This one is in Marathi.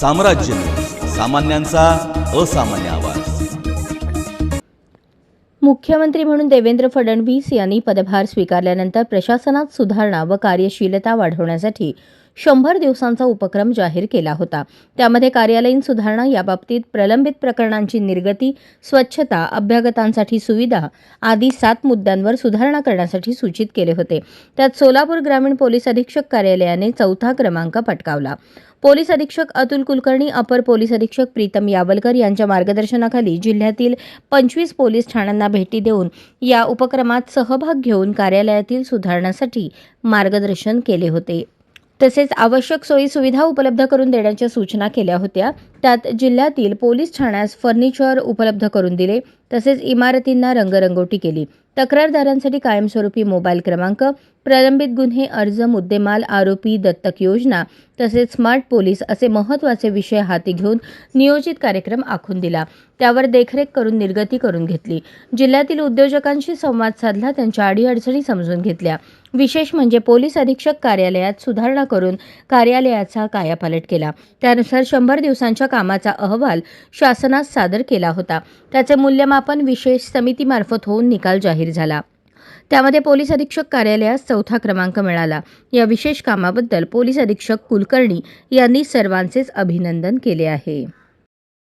साम्राज्य. सामान्यांचा असामान्य आवाज. मुख्यमंत्री म्हणून देवेंद्र फडणवीस यांनी पदभार स्वीकारल्यानंतर प्रशासनात सुधारणा व कार्यशीलता वाढवण्यासाठी शंभर दिवसांचा उपक्रम जाहीर केला होता. त्यामध्ये कार्यालयीन सुधारणा याबाबतीत प्रलंबित प्रकरणांची निर्गती स्वच्छता अभ्यागतांसाठी सुविधा आदी सात मुद्द्यांवर सुधारणा करण्यासाठी सूचित केले होते. त्यात सोलापूर ग्रामीण पोलीस अधीक्षक कार्यालयाने चौथा क्रमांक पटकावला. पोलीस अधीक्षक अतुल कुलकर्णी अपर पोलीस अधीक्षक प्रीतम यावलकर यांच्या मार्गदर्शनाखाली जिल्ह्यातील पंचवीस पोलीस ठाण्यांना भेटी देऊन या उपक्रमात सहभाग घेऊन कार्यालयातील सुधारणासाठी मार्गदर्शन केले होते. तसेच आवश्यक सोयी सुविधा उपलब्ध करून देण्याच्या सूचना केल्या होत्या. त्यात जिल्ह्यातील पोलीस ठाण्यास फर्निचर उपलब्ध करून दिले. तसेच इमारतींना रंगरंगोटी केली. तक्रारदारांसाठी कायमस्वरूपी मोबाईल क्रमांक प्रलंबित गुन्हे अर्ज मुद्देमाल आरोपी दत्तक योजना तसेच स्मार्ट पोलीस असे महत्त्वाचे विषय हाती घेऊन नियोजित कार्यक्रम आखून दिला. त्यावर देखरेख करून निर्गती करून घेतली. जिल्ह्यातील उद्योजकांशी संवाद साधला त्यांच्या अडीअडचणी समजून घेतल्या. विशेष म्हणजे पोलीस अधीक्षक कार्यालयात सुधारणा करून कार्यालयाचा कायापालट केला. त्यानुसार शंभर दिवसांच्या कामाचा अहवाल शासनास सादर केला होता. त्याचे मूल्यमापन विशेष समितीमार्फत होऊन निकाल जाहीर झाला. त्यामध्ये पोलीस अधीक्षक कार्यालयास चौथा क्रमांक मिळाला. या विशेष कामाबद्दल पोलीस अधीक्षक कुलकर्णी यांनी सर्वांचेच अभिनंदन केले आहे.